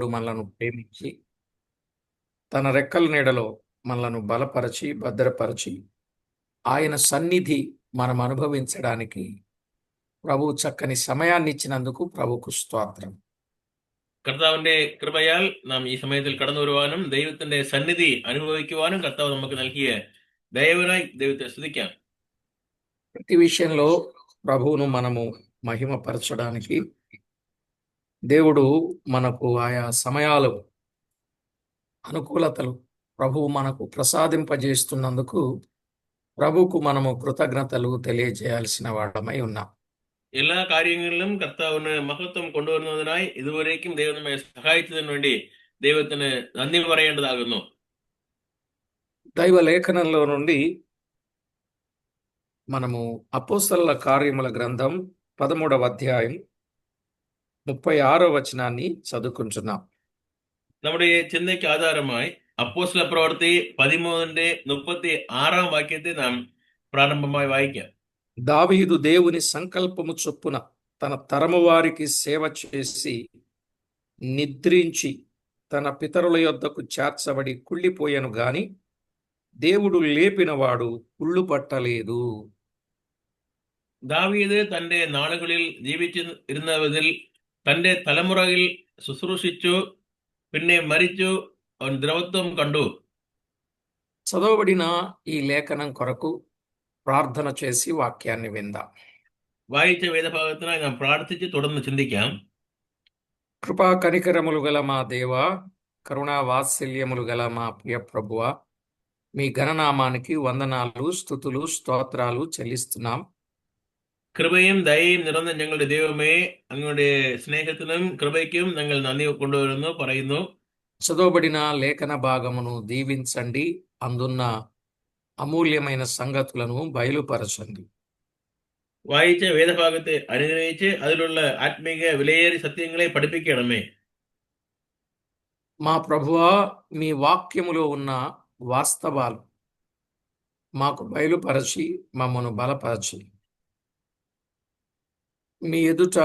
దేవుడు మనలను ప్రేమించి తన రెక్కల నీడలో మనలను బలపరచి భద్రపరచి ఆయన సన్నిధి మనం అనుభవించడానికి ప్రభు చక్కని సమయాన్ని ఇచ్చినందుకు ప్రభుకు స్తోత్రం കർത്താവിന്റെ കൃപയാൽ നാം ഈ സമയത്തിൽ കടന്നു വരുവാനും ദൈവത്തിന്റെ സന്നിധി അനുഭവിക്കുവാനും കർത്താവ് നമുക്ക് നൽകിയ ദയവനായി ദൈവത്തെ സ്തുതിക്കാം ప్రతి విషయంలో ప్రభువును మనము మహిమపరచడానికి దేవుడు మనకు ఆయా సమయాలు అనుకూలతలు ప్రభువు మనకు ప్రసాదింపజేస్తున్నందుకు ప్రభుకు మనము కృతజ్ఞతలు తెలియజేయాల్సిన వాడమై ఉన్నాం. ఎలా కార్యంగా கர்த்தாவின் ఉన్న మహత్వం வருவதனாய் ఇదివరకు దేవుని நம்மை నుండి దేవతను தெய்வத்தின் దైవ లేఖనంలో నుండి మనము అపోసల్ల కార్యముల గ్రంథం పదమూడవ అధ్యాయం ముప్పై ఆరో వచనాన్ని చదువుకుంటున్నాం നമ്മുടെ ചിന്തയ്ക്ക് ആധാരമായി അപ്പോസ്തല പ്രവൃത്തി പതിമൂന്നിന്റെ മുപ്പത്തി ആറാം വാക്യത്തെ നാം പ്രാരംഭമായി വായിക്കാം దావీదు దేవుని సంకల్పము చొప్పున తన తరము వారికి సేవ చేసి నిద్రించి తన పితరుల యొద్దకు చేర్చబడి కుళ్ళిపోయాను గాని దేవుడు లేపినవాడు కుళ్ళు పట్టలేదు ദാവീദ് തന്റെ നാളുകളിൽ ജീവിച്ചു ഇരുന്നതിൽ തന്റെ തലമുറയിൽ ശുശ്രൂഷിച്ചു പിന്നെ മരിച്ചു അവൻ ദ്രവത്വം കണ്ടു చదవబడిన ఈ లేఖనం కొరకు ప్రార్థన చేసి వాక్యాన్ని విందాం വായിച്ച വേദഭാഗത്തിനായി നാം പ്രാർത്ഥിച്ച് തുടർന്ന് ചിന്തിക്കാം కృపా కనికరములు గల మా దేవ కరుణా వాత్సల్యములు గల మా ప్రియ ప్రభువ మీ ఘననామానికి వందనాలు స్థుతులు స్తోత్రాలు చెల్లిస్తున్నాం കൃപയും ദയയും നിറഞ്ഞ ഞങ്ങളുടെ ദൈവമേ അങ്ങയുടെ സ്നേഹത്തിനും കൃപയ്ക്കും ഞങ്ങൾ നന്ദി കൊണ്ടുവരുന്നു പറയുന്നു చదవబడిన లేఖన భాగమును దీవించండి అందున్న అమూల్యమైన సంగతులను బయలుపరచండి വായിച്ച വേദഭാഗത്തെ അനുഗ്രഹിച്ച് അതിലുള്ള ആത്മീക വിലയേറിയ സത്യങ്ങളെ പഠിപ്പിക്കണമേ మా ప్రభువా మీ వాక్యములో ఉన్న వాస్తవాలు మాకు బయలుపరచి మమ్మను బలపరచి మీ ఎదుట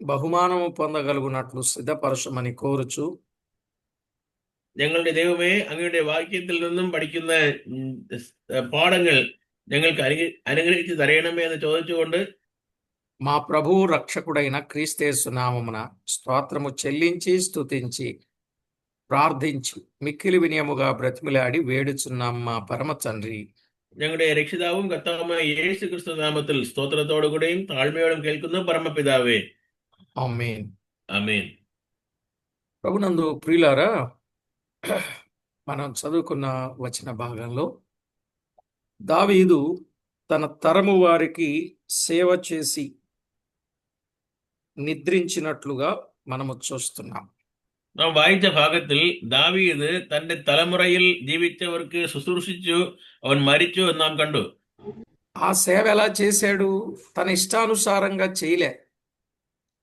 బహుమానము పొందగలుగునట్లు సిద్ధపరచమని కోరుచు ഞങ്ങളുടെ ദൈവമേ അങ്ങയുടെ വാക്യത്തിൽ നിന്നും പഠിക്കുന്ന ഉം, സ്- പാഠങ്ങൾ ഞങ്ങൾക്ക് അനു അനുഗ്രഹിച്ച് തരയണമേ എന്ന് ചോദിച്ചുകൊണ്ട് మా ప్రభువు రక్షకుడైన క్రీస్తేసు నామమున స్తోత్రము చెల్లించి స్తుతించి ప్రార్థించి మిక్కిలి వినయముగా బ్రతిమిలాడి వేడుచున్నాం మా పరమ తండ్రి ഞങ്ങളുടെ രക്ഷിതാവും കർത്താവുമായ യേശു ക്രിസ്തു നാമത്തിൽ സ്തോത്രത്തോടുകൂടെയും താഴ്മയോടും കേൾക്കുന്ന പരമപിതാവേ ఆమేన్ അമേൻ ప్రభునందు ప్రియులారా మనం చదువుకున్న వచ్చిన భాగంలో దావీదు తన తరము వారికి సేవ చేసి నిద్రించినట్లుగా మనము చూస్తున్నాం നാം വായിച്ച ഭാഗത്തിൽ ദാവീദ് തന്റെ തലമുറയിൽ ജീവിച്ചവർക്ക് ശുശ്രൂഷിച്ചു അവൻ മരിച്ചു എന്ന് നാം കണ്ടു ఆ సేవ ఎలా చేశాడు తన ఇష్టానుసారంగా చేయలే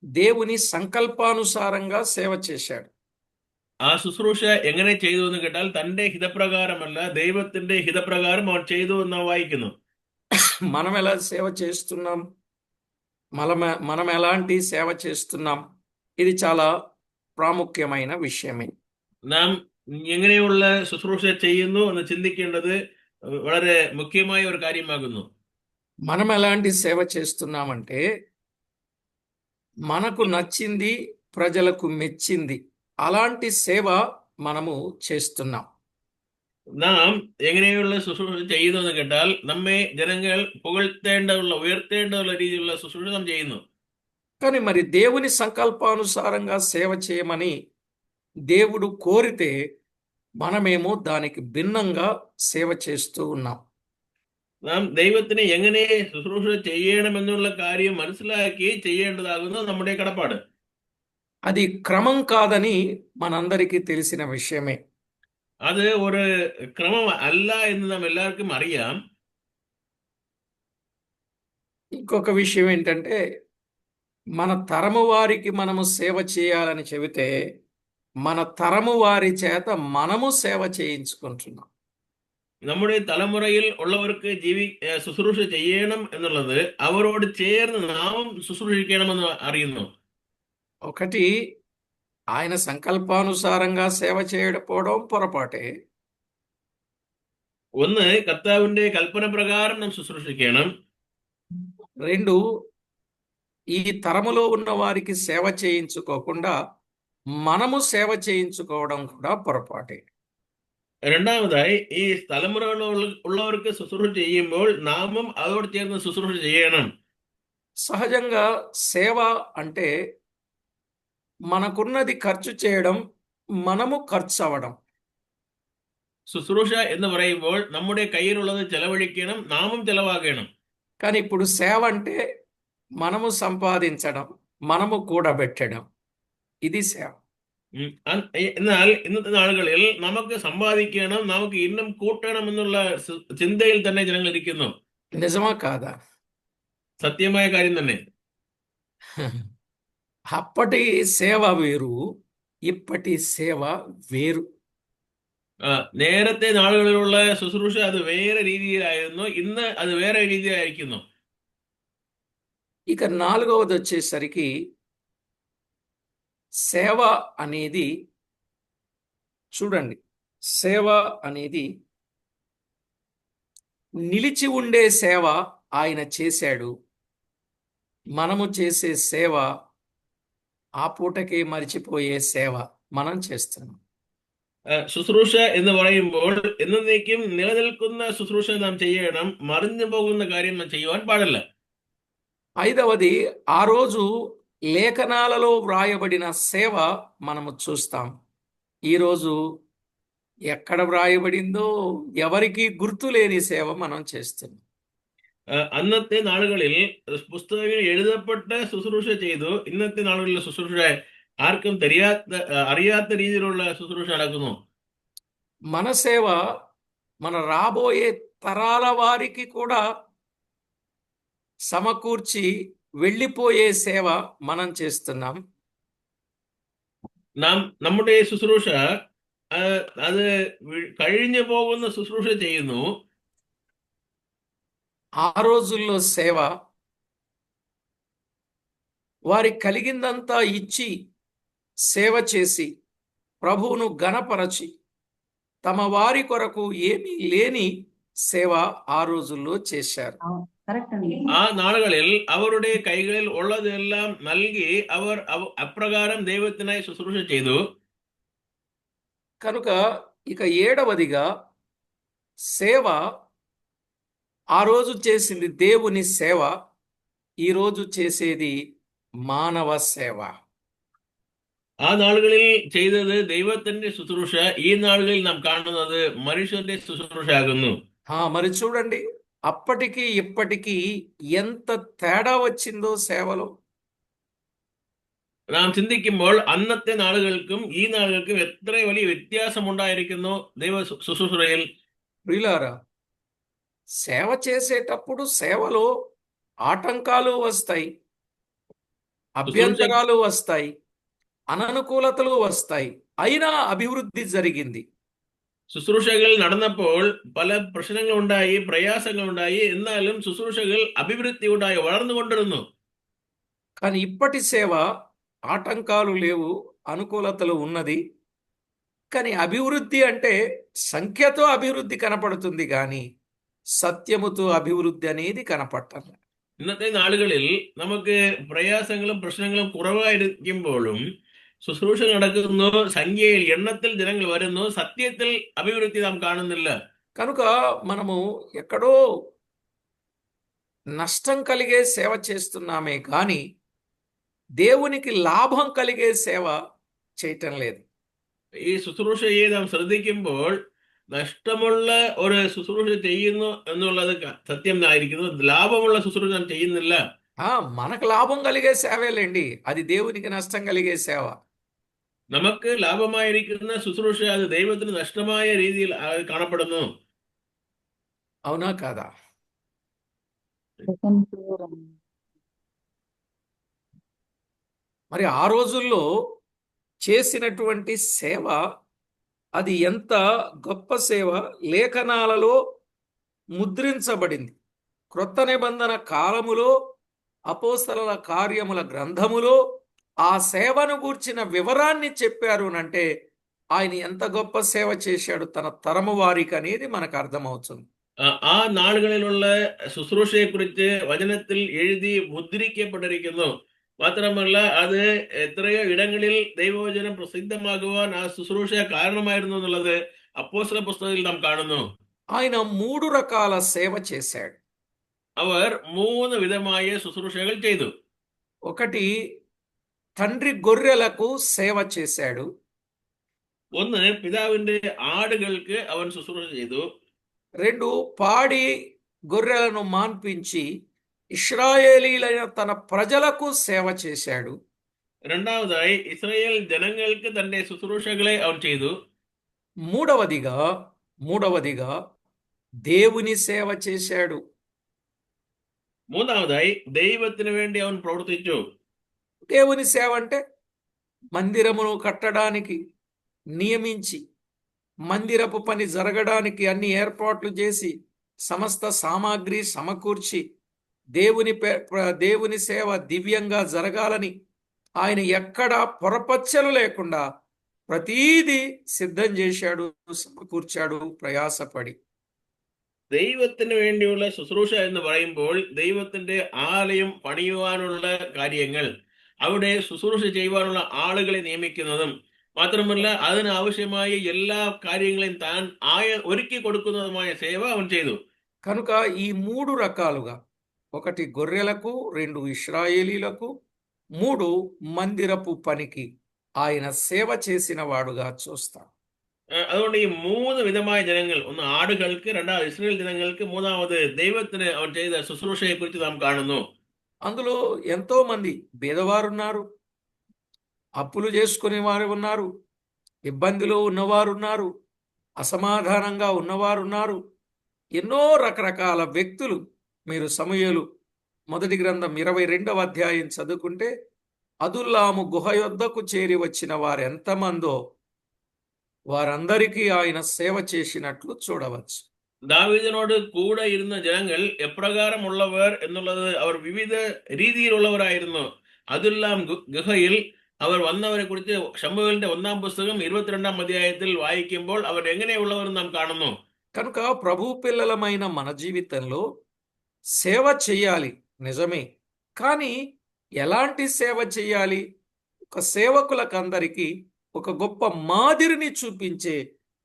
దేవుని సంకల్పానుసారంగా సేవ చేశాడు ആ ശുശ്രൂഷ എങ്ങനെ ചെയ്തു എന്ന് കേട്ടാൽ തന്റെ ഹിതപ്രകാരമല്ല ദൈവത്തിന്റെ ഹിതപ്രകാരം അവൻ ചെയ്തു എന്ന് നാം വായിക്കുന്നു మనం ఎలా సేవ చేస్తున్నాం మనం మనం ఎలాంటి సేవ చేస్తున్నాం ఇది చాలా ప్రాముఖ్యమైన విషయమే നാം എങ്ങനെയുള്ള ശുശ്രൂഷ ചെയ്യുന്നു എന്ന് ചിന്തിക്കേണ്ടത് വളരെ മുഖ്യമായ ഒരു കാര്യമാകുന്നു మనం ఎలాంటి సేవ చేస్తున్నామంటే మనకు నచ్చింది ప్రజలకు మెచ్చింది అలాంటి సేవ మనము చేస్తున్నాం നാം എങ്ങനെയുള്ള ശുശ്രൂഷ ചെയ്യുന്നു എന്ന് കേട്ടാൽ നമ്മെ ജനങ്ങൾ പുകഴ്ത്തേണ്ടതുള്ള ഉയർത്തേണ്ടതുള്ള രീതിയിലുള്ള ശുശ്രൂഷ നാം ചെയ്യുന്നു కానీ మరి దేవుని సంకల్పానుసారంగా సేవ చేయమని దేవుడు కోరితే మనమేమో దానికి భిన్నంగా సేవ చేస్తూ ఉన్నాం നാം ദൈവത്തിന് എങ്ങനെ ശുശ്രൂഷ ചെയ്യണമെന്നുള്ള കാര്യം മനസ്സിലാക്കി ചെയ്യേണ്ടതാകുന്നു നമ്മുടെ കടപ്പാട് అది క్రమం కాదని మనందరికీ తెలిసిన విషయమే അത് ഒരു ക്രമം അല്ല എന്ന് നാം എല്ലാവർക്കും അറിയാം ఇంకొక విషయం ఏంటంటే మన తరము వారికి మనము సేవ చేయాలని చెబితే మన తరము వారి చేత మనము సేవ చేయించుకుంటున్నాం നമ്മുടെ തലമുറയിൽ ഉള്ളവർക്ക് ജീവി ഏ, ശുശ്രൂഷ ചെയ്യണം എന്നുള്ളത് അവരോട് ചേർന്ന് നാം ശുശ്രൂഷിക്കണമെന്ന് അറിയുന്നു ఒకటి ఆయన సంకల్పానుసారంగా సేవ చేయకపోవడం పొరపాటే ഒന്ന് കർത്താവിന്റെ കൽപ്പന പ്രകാരം നാം ശുശ്രൂഷിക്കണം రెండు ఈ తరములో ఉన్న వారికి సేవ చేయించుకోకుండా మనము సేవ చేయించుకోవడం కూడా పొరపాటే രണ്ടാമതായി ഈ തലമുറകളിൽ ഉള്ളവർക്ക് ശുശ്രൂഷ ചെയ്യുമ്പോൾ നാമും അതോട് ചേർന്ന് ശുശ്രൂഷ ചെയ്യണം సహజంగా సేవ అంటే మనకున్నది ఖర్చు చేయడం మనము ఖర్చు అవ్వడం ശുശ്രൂഷ എന്ന് പറയുമ്പോൾ നമ്മുടെ കയ്യിലുള്ളത് ചെലവഴിക്കണം നാമും ചെലവാകണം కానీ ఇప్పుడు సేవ అంటే మనము సంపాదించడం మనము కూడబెట్టడం ఇది సేవ ഉം. അ- എന്നാൽ ഇന്നത്തെ നാളുകളിൽ നമുക്ക് സമ്പാദിക്കണം നമുക്ക് ഇന്നും കൂട്ടണം എന്നുള്ള സ- ചിന്തയിൽ തന്നെ ജനങ്ങൾ ഇരിക്കുന്നു నిజమా కాదా സത്യമായ കാര്യം തന്നെ అప్పటి సేవ వేరు ఇప్పటి సేవ వేరు ആ, നേരത്തെ നാളുകളിലുള്ള ശുശ്രൂഷ അത് വേറെ രീതിയിലായിരുന്നു ഇന്ന് അത് വേറെ രീതിയിലായിരിക്കുന്നു ఇక నాలుగవది వచ్చేసరికి సేవ అనేది చూడండి సేవ అనేది నిలిచి ఉండే సేవ ఆయన చేశాడు మనము చేసే సేవ ఆ పూటకే మరిచిపోయే సేవ మనం చేస్తున్నాం ആ, ശുശ്രൂഷ എന്ന് പറയുമ്പോൾ എന്നേക്കും നിലനിൽക്കുന്ന ശുശ്രൂഷ നാം ചെയ്യണം മറിഞ്ഞു പോകുന്ന കാര്യം നാം ചെയ്യുവാൻ പാടില്ല ఐదవది ఆ రోజు లేఖనాలలో వ్రాయబడిన సేవ మనము చూస్తాం ఈరోజు ఎక్కడ వ్రాయబడిందో ఎవరికి గుర్తు లేని సేవ మనం చేస్తున్నాం അന്നത്തെ നാളുകളിൽ പുസ്തകങ്ങൾ എഴുതപ്പെട്ട ശുശ്രൂഷ ചെയ്തു ഇന്നത്തെ നാളുകളിൽ ശുശ്രൂഷ ആർക്കും തെരിയാത്ത അറിയാത്ത രീതിയിലുള്ള ശുശ്രൂഷ നടക്കുന്നു మన సేవ మన రాబోయే తరాల వారికి కూడా సమకూర్చి వెళ్ళిపోయే సేవ మనం చేస్తున్నాం നാം നമ്മുടെ ശുശ്രൂഷ ആ, അത് വി- കഴിഞ്ഞു പോകുന്ന ശുശ്രൂഷ ചെയ്യുന്നു ఆ రోజుల్లో సేవ వారి కలిగిందంతా ఇచ్చి సేవ చేసి ప్రభువును గణపరచి తమ వారి కొరకు ఏమీ లేని సేవ ఆ రోజుల్లో చేశారు కరెక్ట్ అండి ആ നാളുകളിൽ അവരുടെ കൈകളിൽ ഉള്ളതെല്ലാം നൽകി അവർ അവ- അപ്രകാരം ദൈവത്തിനായി ശുശ്രൂഷ ചെയ്തു కనుక ఇక ఏడవదిగా సేవ ఆ రోజు చేసింది దేవుని సేవ ఈ రోజు చేసేది మానవ సేవ ആ നാളുകളിൽ ചെയ്തത് ദൈവത്തിന്റെ ശുശ്രൂഷ ഈ നാളുകളിൽ നാം കാണുന്നത് മനുഷ്യന്റെ ശുശ്രൂഷ ആകുന്നു ఆ, మరి చూడండి అప్పటికి ఇప్పటికీ ఎంత తేడా వచ్చిందో సేవలో നാം ചിന്തിക്കുമ്പോൾ അന്നത്തെ നാളുകൾക്കും ഈ നാളുകൾക്കും എത്ര വലിയ വ്യത്യാസം ഉണ്ടായിരിക്കുന്നു ദൈവ ശു- ശുശ്രൂഷയിൽ ప్రియులారా సేవ చేసేటప్పుడు సేవలో ఆటంకాలు వస్తాయి అభ్యంతరాలు వస్తాయి అననుకూలతలు వస్తాయి అయినా అభివృద్ధి జరిగింది ശുശ്രൂഷകൾ നടന്നപ്പോൾ പല പ്രശ്നങ്ങൾ ഉണ്ടായി പ്രയാസങ്ങൾ ഉണ്ടായി എന്നാലും ശുശ്രൂഷകൾ അഭിവൃദ്ധി ഉണ്ടായി വളർന്നുകൊണ്ടിരുന്നു కానీ ఇప్పటి సేవ ఆటంకాలు లేవు అనుకూలతలు ఉన్నది కానీ అభివృద్ధి అంటే సంఖ్యతో అభివృద్ధి కనపడుతుంది కానీ సత్యముతో అభివృద్ధి అనేది కనపడటం ഇന്നത്തെ നാളുകളിൽ നമുക്ക് പ്രയാസങ്ങളും പ്രശ്നങ്ങളും കുറവായിരിക്കുമ്പോഴും ശുശ്രൂഷ നടക്കുന്നു സംഖ്യയിൽ എണ്ണത്തിൽ ജനങ്ങൾ വരുന്നു സത്യത്തിൽ അഭിവൃദ്ധി നാം കാണുന്നില്ല కనుక మనము ఎక్కడో నష్టం కలిగే సేవ చేస్తున్నామే కానీ దేవునికి లాభం కలిగే సేవ చేయటం లేదు ഈ ശുശ്രൂഷയെ നാം ശ്രദ്ധിക്കുമ്പോൾ നഷ്ടമുള്ള ഒരു ശുശ്രൂഷ ചെയ്യുന്നു എന്നുള്ളത് ക- സത്യം ആയിരിക്കുന്നു ലാഭമുള്ള ശുശ്രൂഷ നാം ചെയ്യുന്നില്ല ఆ మనకు లాభం కలిగే సేవేలేండి అది దేవునికి నష్టం కలిగే సేవ നമുക്ക് ലാഭമായിരിക്കുന്ന ശുശ്രൂഷ അത് ദൈവത്തിന് നഷ്ടമായ രീതിയിൽ ആ, കാണപ്പെടുന്നു అవునా కాదా సెకండ్ ఫ్లోర్ అండి మరి ఆ రోజుల్లో చేసినటువంటి సేవ అది ఎంత గొప్ప సేవ లేఖనాలలో ముద్రించబడింది క్రొత్త నిబంధన కాలములో అపోస్తల కార్యముల గ్రంథములో ఆ సేవను గూర్చిన వివరాన్ని చెప్పారు అంటే ఆయన ఎంత గొప్ప సేవ చేశాడు తన తరము వారికి అనేది మనకు అర్థమవుతుంది ആ- ആ നാളുകളിലുള്ള ശുശ്രൂഷയെക്കുറിച്ച് വചനത്തിൽ എഴുതി മുദ്രിക്കപ്പെട്ടിരിക്കുന്നു മാത്രമല്ല അത് എത്രയോ ഇടങ്ങളിൽ ദൈവവചനം പ്രസിദ്ധമാകുവാൻ ആ ശുശ്രൂഷ കാരണമായിരുന്നു എന്നുള്ളത് അപ്പോസ്തല പുസ്തകത്തിൽ നാം കാണുന്നു ఆయన మూడు రకాల సేవ చేశాడు അവർ മൂന്ന് വിധമായ ശുശ്രൂഷകൾ ചെയ്തു ఒకటి తండ్రి గొర్రెలకు సేవ చేశాడు ഒന്ന് പിതാവിന്റെ ആടുകൾക്ക് അവൻ ശുശ്രൂഷ ചെയ്തു రెండు పాడి గొర్రెలను మాన్పించి ఇస్రాయేలీలైన తన ప్రజలకు సేవ చేశాడు രണ്ടാമതായി ഇസ്രായേൽ ജനങ്ങൾക്ക് തന്റെ ശുശ്രൂഷകളെ അവൻ ചെയ്തു మూడవదిగా మూడవదిగా దేవుని సేవ చేశాడు മൂന്നാമതായി ദൈവത്തിന് വേണ്ടി അവൻ പ്രവർത്തിച്ചു దేవుని సేవ అంటే మందిరమును కట్టడానికి నియమించి మందిరపు పని జరగడానికి అన్ని ఏర్పాట్లు చేసి సమస్త సామాగ్రి సమకూర్చి దేవుని పే- ప్ర- దేవుని సేవ దివ్యంగా జరగాలని ఆయన ఎక్కడా పొరపచ్చలు లేకుండా ప్రతీది సిద్ధం చేశాడు సమకూర్చాడు ప్రయాసపడి ദൈവത്തിന് വേണ്ടിയുള്ള ശുശ്രൂഷ എന്ന് പറയുമ്പോൾ ദൈവത്തിന്റെ ആലയം പണിയുവാനുള്ള കാര്യങ്ങൾ അവിടെ ശുശ്രൂഷ ചെയ്യുവാനുള്ള ആളുകളെ നിയമിക്കുന്നതും മാത്രമല്ല അതിന് ആവശ്യമായ എല്ലാ കാര്യങ്ങളെയും താൻ ആയ ഒരുക്കി കൊടുക്കുന്നതുമായ സേവ അവൻ ചെയ്തു కనుక ఈ మూడు రకాలుగా ఒకటి గొర్రెలకు రెండు ఇస్రాయేలీలకు మూడు మందిరపు పనికి ఆయన సేవ చేసిన వాడుగా చూస్తాం ആ, അതുകൊണ്ട് ഈ മൂന്ന് വിധമായ ജനങ്ങൾ ഒന്ന് ആടുകൾക്ക് രണ്ടാമത് ഇസ്രയേൽ ജനങ്ങൾക്ക് മൂന്നാമത് ദൈവത്തിന് അവൻ ചെയ്ത ശുശ്രൂഷയെ കുറിച്ച് നാം കാണുന്നു అందులో ఎంతో మంది ఉన్నారు అప్పులు చేసుకునే వారు ఉన్నారు ఇబ్బందిలో ఉన్నవారు ఉన్నారు అసమాధానంగా ఉన్నవారు ఉన్నారు ఎన్నో రకరకాల వ్యక్తులు మీరు సమయలు మొదటి గ్రంథం ఇరవై రెండవ అధ్యాయం చదువుకుంటే అదుల్లాము గుహ యొద్దకు చేరి వచ్చిన వారెంతమందో వారందరికీ ఆయన సేవ చేసినట్లు చూడవచ్చు. ദാവീദിനോട് കൂടെ ഇരുന്ന ജനങ്ങൾ എപ്രകാരമുള്ളവർ എന്നുള്ളത് അവർ വിവിധ രീതിയിലുള്ളവരായിരുന്നു അതെല്ലാം ഗു- ഗുഹയിൽ അവർ വന്നവരെ കുറിച്ച് ശമ്പുവിന്റെ ഒന്നാം പുസ്തകം ഇരുപത്തിരണ്ടാം അധ്യായത്തിൽ വായിക്കുമ്പോൾ അവർ എങ്ങനെയുള്ളവർ നാം കാണുന്നു కనుక ప్రభు పిల్లలమైన మన జీవితంలో సేవ చేయాలి నిజమే కానీ ఎలాంటి సేవ చేయాలి ఒక సేవకులకు అందరికీ ఒక గొప్ప మాదిరిని చూపించే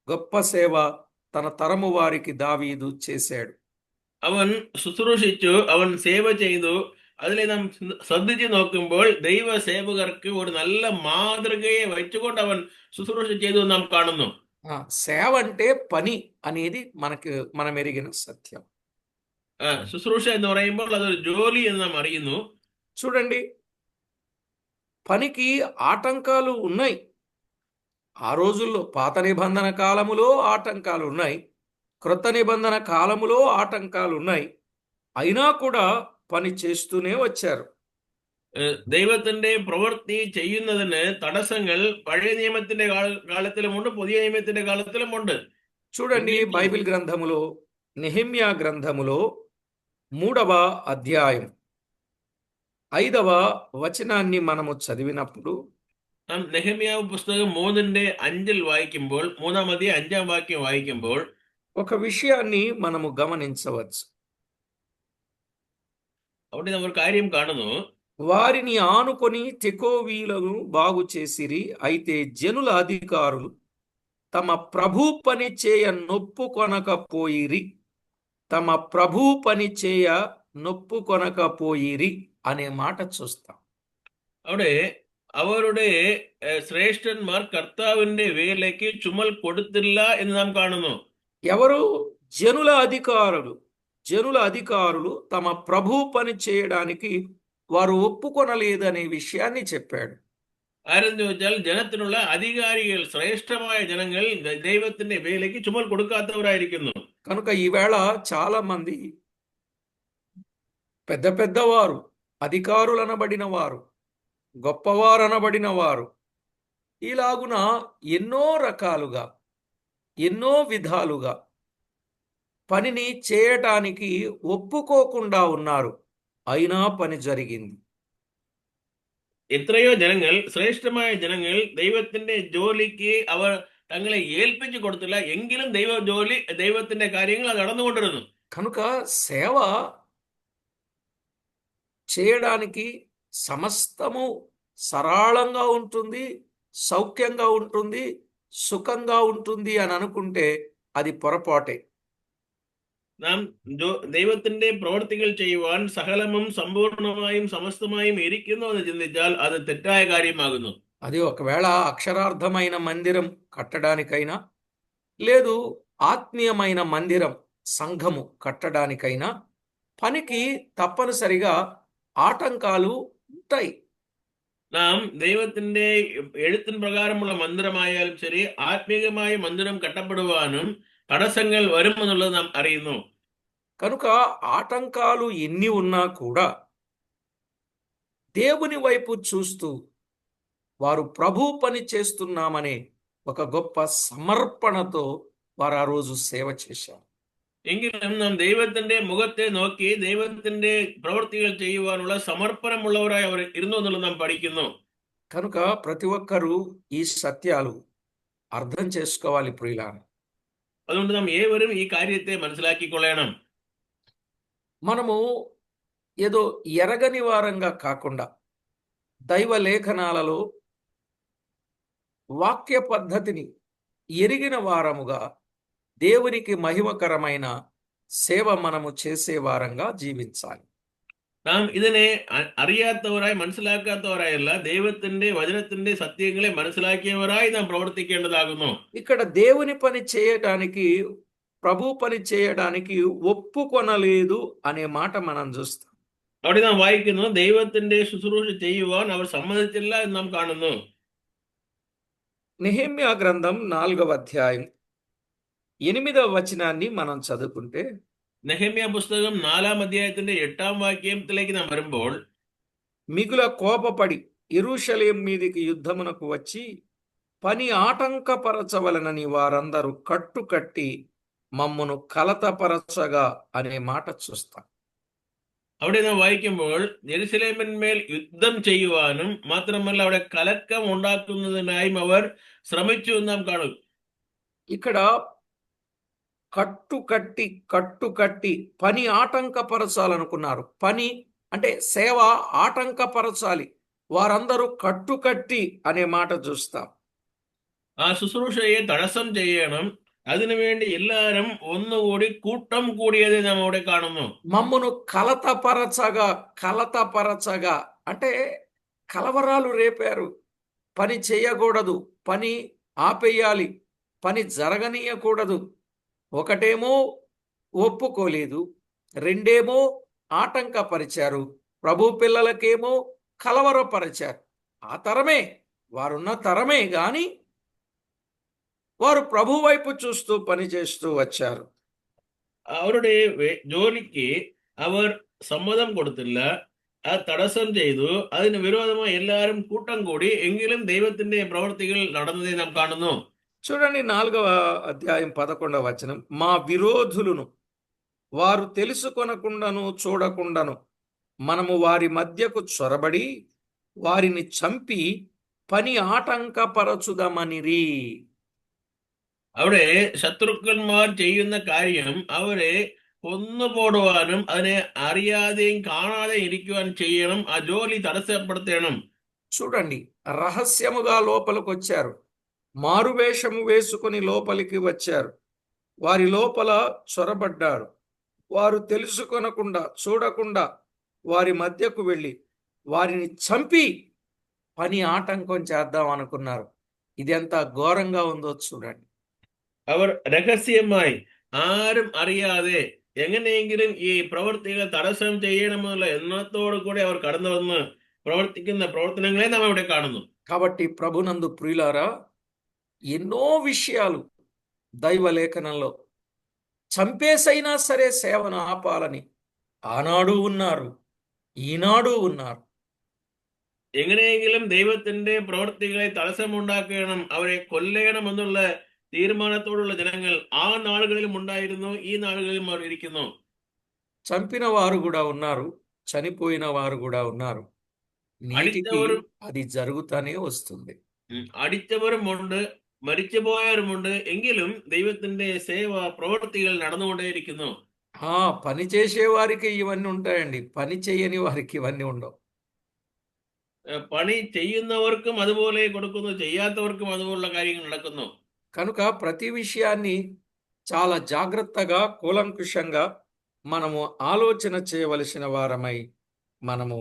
గొప్ప సేవ తన తరము వారికి దావీదు చేశాడు അവൻ ശുശ്രൂഷിച്ചു അവൻ സേവ ചെയ്തു അതിലെ നാം ശ്രദ്ധിച്ചു നോക്കുമ്പോൾ ദൈവ സേവകർക്ക് ഒരു നല്ല മാതൃകയെ വെച്ചുകൊണ്ട് അവൻ ശുശ്രൂഷ ചെയ്തു എന്ന് നാം കാണുന്നു ఆ, సేవ అంటే పని అనేది మనకి మనం ఎరిగిన సత్యం ആ, ശുശ്രൂഷ എന്ന് പറയുമ്പോൾ അതൊരു ജോലി എന്ന് നാം അറിയുന്നു చూడండి పనికి ఆటంకాలు ఉన్నాయి ఆ రోజుల్లో పాత నిబంధన కాలములో ఆటంకాలు ఉన్నాయి క్రొత్త నిబంధన కాలములో ఆటంకాలు ఉన్నాయి అయినా కూడా పని చేస్తూనే వచ్చారు ഏഹ് ദൈവത്തിന്റെ പ്രവൃത്തി ചെയ്യുന്നതിന് തടസ്സങ്ങൾ പഴയ നിയമത്തിന്റെ കാല- കാലത്തിലുമുണ്ട് പുതിയ നിയമത്തിന്റെ കാലത്തിലുമുണ്ട് చూడండి బైబిల్ గ్రంథములో నెహెమ్యా గ్రంథములో మూడవ అధ్యాయం ఐదవ వచనాన్ని మనము చదివినప్పుడు നാം നെഹമ്യാവ് പുസ്തകം മൂന്നിന്റെ അഞ്ചിൽ വായിക്കുമ്പോൾ മൂന്നാം അധ്യായം അഞ്ചാം വാക്യം വായിക്കുമ്പോൾ ఒక విషయాన్ని మనము గమనించవచ్చు അവിടെ നമ്മൾ ഒരു കാര്യം കാണുന്നു వారిని ఆనుకొని తెకోవీలను బాగు చేసిరి అయితే జనుల అధికారులు తమ ప్రభు పని చేయ నొప్పుకొనకపోయిరి తమ ప్రభు పని చేయ నొప్పుకొనకపోయిరి అనే మాట చూస్తాం അവിടെ അവരുടെ ഏഹ്, ശ്രേഷ്ഠന്മാർ കർത്താവിന്റെ വേലയ്ക്ക് ചുമൽ കൊടുത്തില്ല എന്ന് നാം കാണുന്നു ఎవరు జనుల అధికారులు జనుల అధికారులు తమ ప్రభు పని చేయడానికి వారు ఒప్పుకొనలేదనే విషయాన్ని చెప్పాడు ആരെന്ന് ചോദിച്ചാൽ ജനത്തിനുള്ള അധികാരികൾ ശ്രേഷ്ഠമായ ജനങ്ങൾ ദ- ദൈവത്തിന്റെ വേലയ്ക്ക് ചുമൽ കൊടുക്കാത്തവരായിരിക്കുന്നു కనుక ఈవేళ చాలా మంది పెద్ద పెద్దవారు అధికారులు అనబడిన వారు గొప్పవారు అనబడిన వారు ఇలాగున ఎన్నో రకాలుగా ఎన్నో విధాలుగా పనిని చేయటానికి ఒప్పుకోకుండా ఉన్నారు అయినా పని జరిగింది എത്രയോ ജനങ്ങൾ ശ്രേഷ്ഠമായ ജനങ്ങൾ ദൈവത്തിന്റെ ജോലിക്ക് അവർ തങ്ങളെ ഏൽപ്പിച്ചു കൊടുത്തില്ല എങ്കിലും ദൈവ ജോലി ദൈവത്തിന്റെ കാര്യങ്ങൾ അത് നടന്നുകൊണ്ടിരുന്നു కనుక సేవ చేయడానికి సమస్తము సరళంగా ఉంటుంది సౌఖ్యంగా ఉంటుంది సుఖంగా ఉంటుంది అని అనుకుంటే అది పొరపాటే നാം ജോ- ദൈവത്തിന്റെ പ്രവർത്തികൾ ചെയ്യുവാൻ സകലമും സമ്പൂർണമായും സമസ്തമായും ഇരിക്കുന്നു എന്ന് ചിന്തിച്ചാൽ അത് തെറ്റായ കാര്യമാകുന്നു అది ఒకవేళ అక్షరార్థమైన మందిరం కట్టడానికైనా లేదు ఆత్మీయమైన మందిరం సంఘము కట్టడానికైనా పనికి తప్పనిసరిగా ఆటంకాలు ఉంటాయి നാം ദൈവത്തിന്റെ എഴുത്തിൻ പ്രകാരമുള്ള മന്ദിരമായാലും ശരി ആത്മീയമായ മന്ദിരം കട്ടപ്പെടുവാനും തടസ്സങ്ങൾ വരുമെന്നുള്ളത് നാം അറിയുന്നു కనుక ఆటంకాలు ఎన్ని ఉన్నా కూడా దేవుని వైపు చూస్తూ వారు ప్రభు పని చేస్తున్నామనే ఒక గొప్ప సమర్పణతో వారు ఆ రోజు సేవ చేశారు എങ്കിലും നാം ദൈവത്തിന്റെ മുഖത്തെ നോക്കി ദൈവത്തിന്റെ പ്രവൃത്തികൾ ചെയ്യുവാനുള്ള സമർപ്പണമുള്ളവരായി അവർ ഇരുന്നു എന്നുള്ളത് നാം പഠിക്കുന്നു కనుక ప్రతి ఒక్కరూ ఈ సత్యాలు అర్థం చేసుకోవాలి ప్రియులారా അതുകൊണ്ട് നാം ഏവരും ഈ കാര്യത്തെ മനസ്സിലാക്കിക്കൊള്ളണം మనము ఏదో ఎరగని వారంగా కాకుండా దైవ లేఖనాలలో వాక్య పద్ధతిని ఎరిగిన వారముగా దేవునికి మహిమకరమైన సేవ మనము చేసే వారంగా జీవించాలి നാം ഇതിനെ അ- അറിയാത്തവരായി മനസ്സിലാക്കാത്തവരായല്ല ദൈവത്തിന്റെ വചനത്തിന്റെ സത്യങ്ങളെ മനസ്സിലാക്കിയവരായി നാം പ്രവർത്തിക്കേണ്ടതാകുന്നു ఇక్కడ దేవుని పని చేయడానికి ప్రభు పని చేయడానికి ఒప్పుకొనలేదు అనే మాట మనం చూస్తాం അവിടെ നാം വായിക്കുന്നു ദൈവത്തിന്റെ ശുശ്രൂഷ ചെയ്യുവാൻ അവർ സമ്മതിച്ചില്ല എന്ന് നാം കാണുന്നു నెహెమ్యా గ్రంథం నాలుగవ అధ్యాయం ఎనిమిదవ వచనాన్ని మనం చదువుకుంటే നെഹമ്യ പുസ്തകം നാലാം അധ്യായത്തിന്റെ എട്ടാം വാക്യത്തിലേക്ക് നാം വരുമ്പോൾ మిగుల కోపపడి ఎరుషలేం మీదికి యుద్ధమునకు వచ్చి పని ఆటంకపరచవలనని వారందరూ కట్టుకట్టి మమ్మును కలతపరచగా అనే మాట చూస్తాం അവിടെ നാം വായിക്കുമ്പോൾ ജെറുസലേമിന്മേൽ യുദ്ധം ചെയ്യുവാനും മാത്രമല്ല അവിടെ കലക്കം ഉണ്ടാക്കുന്നതിനായും അവർ ശ്രമിച്ചു എന്ന് നാം കാണും ఇక్కడ కట్టుకట్టి కట్టుకట్టి పని ఆటంకపరచాలనుకున్నారు. పని అంటే సేవ ఆటంకపరచాలి. వారందరూ కట్టుకట్టి అనే మాట చూస్తాం. ആ తడసం చేయడం ചെയ്യണം അതിനുവേണ്ടി എല്ലാവരും ఒన్ను കൂട്ടം കൂടിയത് നാം അവിടെ കാണുന്നു మమ్మను కలతపరచగా కలతపరచగా అంటే కలవరాలు రేపారు. పని చేయకూడదు పని ఆపేయాలి పని జరగనీయకూడదు. ఒకటేమో ఒప్పుకోలేదు రెండేమో ఆటంకపరిచారు ప్రభు పిల్లలకేమో కలవరపరిచారు. ఆ తరమే వారున్న తరమే గాని వారు ప్రభు వైపు చూస్తూ పనిచేస్తూ వచ్చారు. அவருடைய జోలికి அவர் சம்மதம் కొడుతుల్ల അത് തടസ്സം ചെയ്തു അതിന് വിരോധമായി എല്ലാവരും കൂട്ടം കൂടി എങ്കിലും ദൈവത്തിന്റെ പ്രവർത്തികൾ നടന്നതേ നാം കാണുന്നു చూడండి నాలుగవ అధ్యాయం పదకొండవ వచనం మా విరోధులను వారు తెలుసుకొనకుండాను చూడకుండాను మనము వారి మధ్యకు చొరబడి వారిని చంపి పని ఆటంకపరచుదమనిరి അവിടെ ശത്രുക്കന്മാർ ചെയ്യുന്ന കാര്യം അവരെ കൊന്നുപോടുവാനും അതിനെ അറിയാതെയും കാണാതെയും ഇരിക്കുവാൻ ചെയ്യണം ആ ജോലി തടസ്സപ്പെടുത്തണം చూడండి రహస్యముగా లోపలికి వచ్చారు మారువేషము వేసుకుని లోపలికి వచ్చారు వారి లోపల చొరబడ్డారు వారు తెలుసుకొనకుండా చూడకుండా వారి మధ్యకు వెళ్ళి వారిని చంపి పని ఆటంకం చేద్దాం అనుకున్నారు ఇది ఎంత ఘోరంగా ఉందో చూడండి അവർ രഹസ്യമായി ആരും അറിയാതെ എങ്ങനെയെങ്കിലും ഈ പ്രവർത്തികൾ തടസ്സം ചെയ്യണമെന്നുള്ള എണ്ണത്തോടു കൂടി അവർ കടന്നു വന്ന് പ്രവർത്തിക്കുന്ന പ്രവർത്തനങ്ങളെ നാം ഇവിടെ കാണുന്നു కాబట్టి ప్రభునందు ప్రియులారా ఎన్నో విషయాలు దైవ లేఖనంలో చంపేసైనా సరే సేవను ఆపాలని ఆనాడు ఉన్నారు ఈనాడు ఉన్నారు എങ്ങനെയെങ്കിലും ദൈവത്തിന്റെ പ്രവർത്തികളെ തടസ്സമുണ്ടാക്കണം അവരെ കൊല്ലണം എന്നുള്ള തീരുമാനത്തോടുള്ള ജനങ്ങൾ ആ നാളുകളിലും ഉണ്ടായിരുന്നു ഈ നാളുകളിലും അവർ ഇരിക്കുന്നു చంపిన వారు కూడా ఉన్నారు చనిపోయిన వారు కూడా ఉన్నారు నేటికి അടിച്ചവരും అది జరుగుతానే వస్తుంది ഉം, അടിച്ചവരുമുണ്ട് മരിച്ചുപോയവരുമുണ്ട് എങ്കിലും ദൈവത്തിന്റെ സേവ പ്രവൃത്തികൾ നടന്നുകൊണ്ടേയിരിക്കുന്നു ఆ పని చేసే వారికి ఇవన్నీ ఉంటాయండి పని చేయని వారికి ఇవన్నీ ఉండవు ഏഹ് പണി ചെയ്യുന്നവർക്കും അതുപോലെ കൊടുക്കുന്നു ചെയ്യാത്തവർക്കും അതുപോലുള്ള കാര്യങ്ങൾ നടക്കുന്നു కనుక ప్రతి విషయాన్ని చాలా జాగ్రత్తగా కూలంకుషంగా మనము ఆలోచన చేయవలసిన వారమై మనము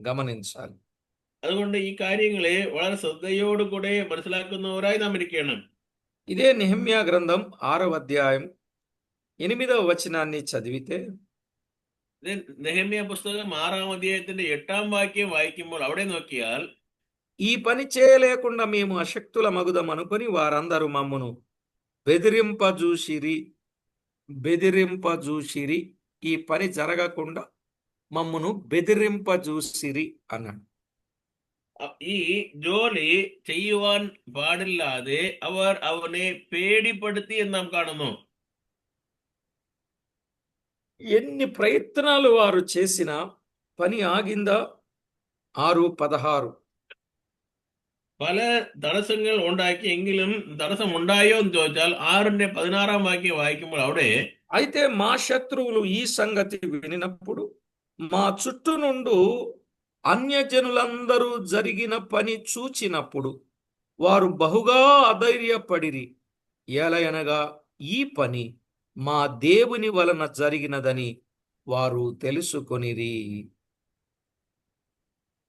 గమనించాలి അതുകൊണ്ട് ഈ കാര്യങ്ങളെ വളരെ ശ്രദ്ധയോടുകൂടെ മനസ്സിലാക്കുന്നവരായി നാം ഇരിക്കണം ఇదే నెహమ్యా గ్రంథం ఆరవ అధ్యాయం ఎనిమిదవ వచనాన్ని చదివితే ഇത് നെഹമ്യ പുസ്തകം ആറാം അധ്യായത്തിന്റെ എട്ടാം വാക്യം വായിക്കുമ്പോൾ അവിടെ നോക്കിയാൽ ఈ పని చేయలేకుండా మేము అశక్తుల మగుదం అనుకొని వారందరూ మమ్మును బెదిరింపజూసిరి బెదిరింపజూసిరి ఈ పని జరగకుండా మమ్మును బెదిరింపజూసిరి అన్నాడు അ- ഈ ജോലി ചെയ്യുവാൻ പാടില്ലാതെ അവർ അവനെ പേടിപ്പെടുത്തി എന്ന് നാം കാണുന്നു ఎన్ని ప్రయత్నాలు వారు చేసినా పని ఆగిందా ఆరు పదహారు പല തടസ്സങ്ങൾ ഉണ്ടാക്കി എങ്കിലും തടസ്സം ഉണ്ടായോ എന്ന് ചോദിച്ചാൽ ആറിന്റെ പതിനാറാം വാക്യം വായിക്കുമ്പോൾ അവിടെ అయితే మా శత్రువులు ఈ సంగతి వినినప్పుడు మా చుట్టూ నుండు అన్యజనులందరూ జరిగిన పని చూచినప్పుడు వారు బహుగా అధైర్యపడిరి ఏలయనగా ఈ పని మా దేవుని వలన జరిగినదని వారు తెలుసుకొనిరి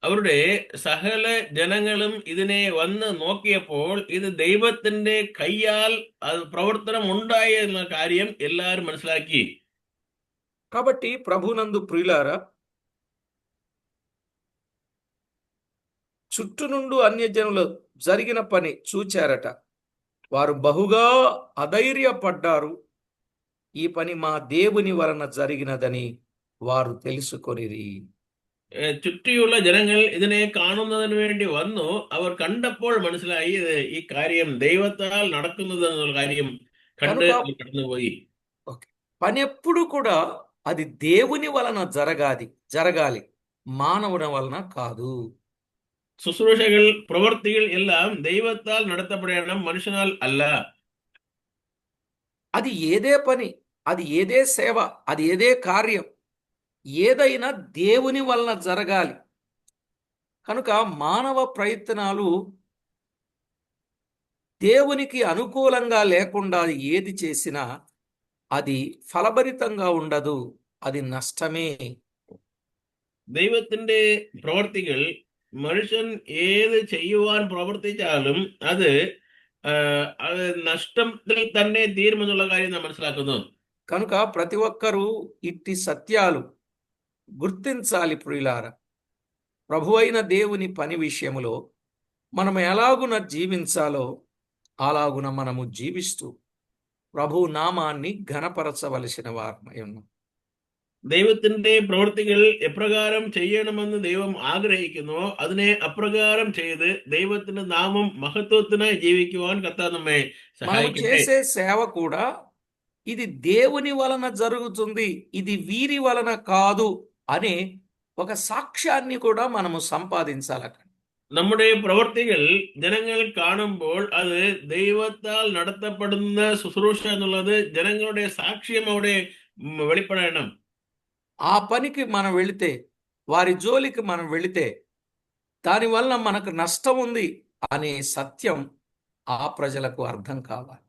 അവരുടെ സകല ജനങ്ങളും ഇതിനെ വന്ന് നോക്കിയപ്പോൾ ഇത് ദൈവത്തിന്റെ കയ്യാൽ അത് പ്രവർത്തനം ഉണ്ടായ എന്ന കാര്യം എല്ലാവരും മനസ്സിലാക്കി కాబట్టి ప్రభునందు ప్రియులారా చుట్టూ నుండు అన్యజనులు జరిగిన పని చూచారట. వారు బహుగా అధైర్యపడ్డారు. ఈ పని మా దేవుని వలన జరిగినదని వారు తెలుసుకొనిరి. చుట్టూ జనంగల్ ఇదనే కానున్నదని వేండి వన్ను అవ కండపో മനസ്സിലായി ఈ కార్యం ദൈവത്താൽ നടക്കുന്നത് పని ఎప్పుడు కూడా అది దేవుని వలన జరగాది జరగాలి. మానవుని వలన కాదు. ശുശ്രൂഷകൾ പ്രവൃത്തികൾ എല്ലാം ദൈവത്താൽ നടത്തപ്പെടണം മനുഷ്യനാൽ അല്ല అది ఏదే పని అది ఏదే సేవ అది ఏదే కార్యం ఏదైనా దేవుని వలన జరగాలి కనుక మానవ ప్రయత్నాలు దేవునికి అనుకూలంగా లేకుండా ఏది చేసినా అది ఫలభరితంగా ఉండదు అది నష్టమే ദൈവത്തിന്റെ പ്രവൃത്തികൾ മനുഷ്യൻ ഏത് ചെയ്യുവാൻ പ്രവർത്തിച്ചാലും അത് ആഹ്, അത് നഷ്ടത്തിൽ തന്നെ തീരുമെന്നുള്ള കാര്യം നാം മനസ്സിലാക്കുന്നു కనుక ప్రతి ఒక్కరూ ఇట్టి సత్యాలు గుర్తించాలి ప్రియులార ప్రభువైన దేవుని పని విషయములో మనం ఎలాగున జీవించాలో అలాగున మనము జీవిస్తూ ప్రభు నామాన్ని ఘనపరచవలసిన వారమై ఉన్నాం ദൈവത്തിന്റെ പ്രവൃത്തികൾ എപ്രകാരം ചെയ്യണമെന്ന് ദൈവം ആഗ്രഹിക്കുന്നു അതിനെ അപ്രകാരം ചെയ്ത് ദൈവത്തിന്റെ നാമം മഹത്വത്തിനായി ജീവിക്കുവാൻ കർത്താവ് നമ്മെ మనము സഹായിക്കട്ടെ చేసే సేవ కూడా ఇది దేవుని వలన జరుగుతుంది ఇది వీరి వలన కాదు అనే ఒక సాక్ష్యాన్ని కూడా మనము సంపాదించాలి అక్కడ നമ്മുടെ പ്രവൃത്തികൾ ജനങ്ങൾ കാണുമ്പോൾ അത് ദൈവത്താൽ നടത്തപ്പെടുന്ന ശുശ്രൂഷ എന്നുള്ളത് ജനങ്ങളുടെ സാക്ഷ്യം അവിടെ ഉം, വെളിപ്പെടണം ఆ పనికి మనం వెళితే వారి జోలికి మనం వెళితే దానివల్ల మనకు నష్టం ఉంది అనే సత్యం ఆ ప్రజలకు అర్థం కావాలి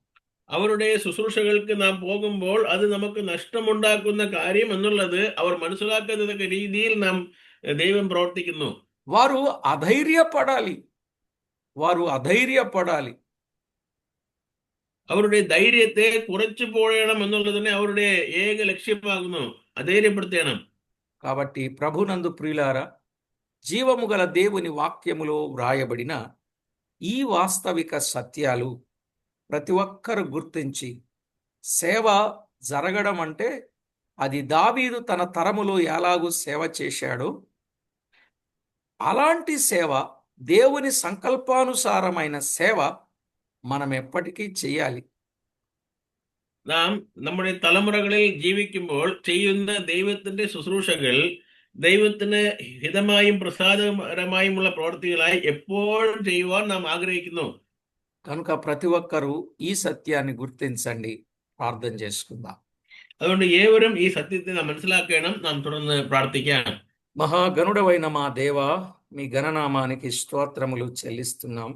അവരുടെ ശുശ്രൂഷകൾക്ക് നാം പോകുമ്പോൾ അത് നമുക്ക് നഷ്ടമുണ്ടാക്കുന്ന കാര്യം എന്നുള്ളത് അവർ മനസ്സിലാക്കുന്ന രീതിയിൽ നാം എഹ്, ദൈവം പ്രവർത്തിക്കുന്നു వారు అధైర్యపడాలి వారు అధైర్యపడాలి അവരുടെ ധൈര്യത്തെ കുറച്ചു പോയണം എന്നുള്ളതിനെ അവരുടെ ഏക ലക്ഷ്യമാകുന്നു అదే అధైర్యపడితేను కాబట్టి ప్రభునందు ప్రియులారా జీవము గల దేవుని వాక్యములో వ్రాయబడిన ఈ వాస్తవిక సత్యాలు ప్రతి ఒక్కరు గుర్తించి సేవ జరగడం అంటే అది దావీదు తన తరములో ఎలాగూ సేవ చేశాడో అలాంటి సేవ దేవుని సంకల్పానుసారమైన సేవ మనం ఎప్పటికీ చేయాలి. നാം നമ്മുടെ തലമുറകളിൽ ജീവിക്കുമ്പോൾ ചെയ്യുന്ന ദൈവത്തിന്റെ ശുശ്രൂഷകൾ ദൈവത്തിന് ഹിതമായും പ്രസാദകരമായുമുള്ള പ്രവർത്തികളായി എപ്പോഴും ചെയ്യുവാൻ നാം ആഗ്രഹിക്കുന്നു కనుక ప్రతి ఒక్కరూ ఈ సత్యాన్ని గుర్తించండి ప్రార్థన చేసుకుందాం അതുകൊണ്ട് ഏവരും ഈ സത്യത്തെ നാം മനസ്സിലാക്കണം നാം തുടർന്ന് പ്രാർത്ഥിക്കാം మహాగణుడవైన మా దేవ మీ గణనామానికి స్తోత్రములు చెల్లిస్తున్నాం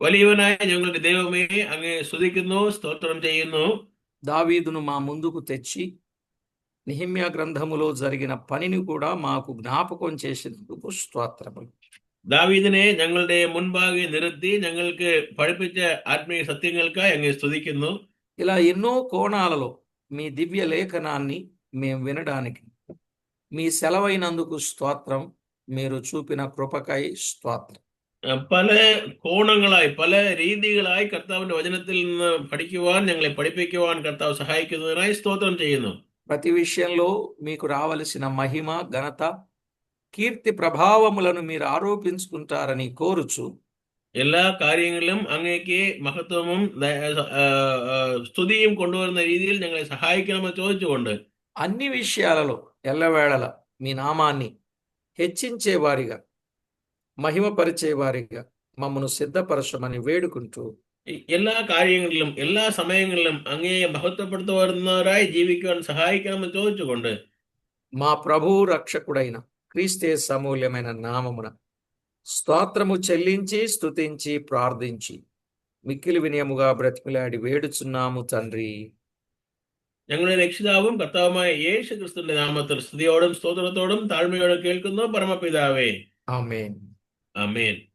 വലിയവനായ ഞങ്ങളുടെ ദൈവമേ അങ്ങ് സ്തുതിക്കുന്നു സ്തോത്രം ചെയ്യുന്നു దావీదును మా ముందుకు తెచ్చి నిహిమ్యా గ్రంథములో జరిగిన పనిని కూడా మాకు జ్ఞాపకం చేసినందుకు స్తోత్రములు ദാവീദിനെ ഞങ്ങളുടെ മുൻപാകെ നിർത്തി ഞങ്ങൾക്ക് പഠിപ്പിച്ച ആത്മീയ സത്യങ്ങൾക്കായി അങ്ങ് സ്തുതിക്കുന്നു ఇలా ఎన్నో కోణాలలో మీ దివ్య లేఖనాన్ని మేము వినడానికి మీ సెలవైనందుకు స్తోత్రం మీరు చూపిన కృపకై స్తోత్రం അഹ് പല കോണങ്ങളായി പല രീതികളായി കർത്താവിന്റെ വചനത്തിൽ നിന്ന് പഠിക്കുവാൻ ഞങ്ങളെ പഠിപ്പിക്കുവാൻ കർത്താവ് സഹായിക്കുന്നതിനായി സ്തോത്രം ചെയ്യുന്നു ప్రతి విషయంలో మీకు రావలసిన మహిమ ఘనత కీర్తి ప్రభావములను మీరు ఆరోపించుకుంటారని కోరుచు എല്ലാ കാര്യങ്ങളിലും അങ്ങേക്ക് മഹത്വവും ദ- ആ, ആ, സ്തുതിയും കൊണ്ടുവരുന്ന രീതിയിൽ ഞങ്ങളെ സഹായിക്കണമെന്ന് ചോദിച്ചുകൊണ്ട് అన్ని విషయాలలో ఎల్లవేళల మీ నామాన్ని హెచ్చించేవారిగా మహిమపరిచేవారిగా మమ్మను సిద్ధపరచమని వేడుకుంటూ ഈ എല്ലാ കാര്യങ്ങളിലും എല്ലാ സമയങ്ങളിലും അങ്ങയെ മഹത്വപ്പെടുത്തുവരുന്നവരായി ജീവിക്കുവാൻ സഹായിക്കണമെന്ന് ചോദിച്ചുകൊണ്ട് మా ప్రభువు రక్షకుడైన క్రీస్తే సమూల్యమైన నామమున స్తోత్రము చెల్లించి స్తుతించి ప్రార్థించి మిక్కిలి వినయముగా బ్రతిమిలాడి వేడుచున్నాము తండ్రి ഞങ്ങളുടെ രക്ഷിതാവും കർത്താവുമായ യേശു ക്രിസ്തുവിന്റെ നാമത്തിൽ സ്തുതിയോടും സ്തോത്രത്തോടും താഴ്മയോടും കേൾക്കുന്നു പരമപിതാവേ ఆమేన్ Amén.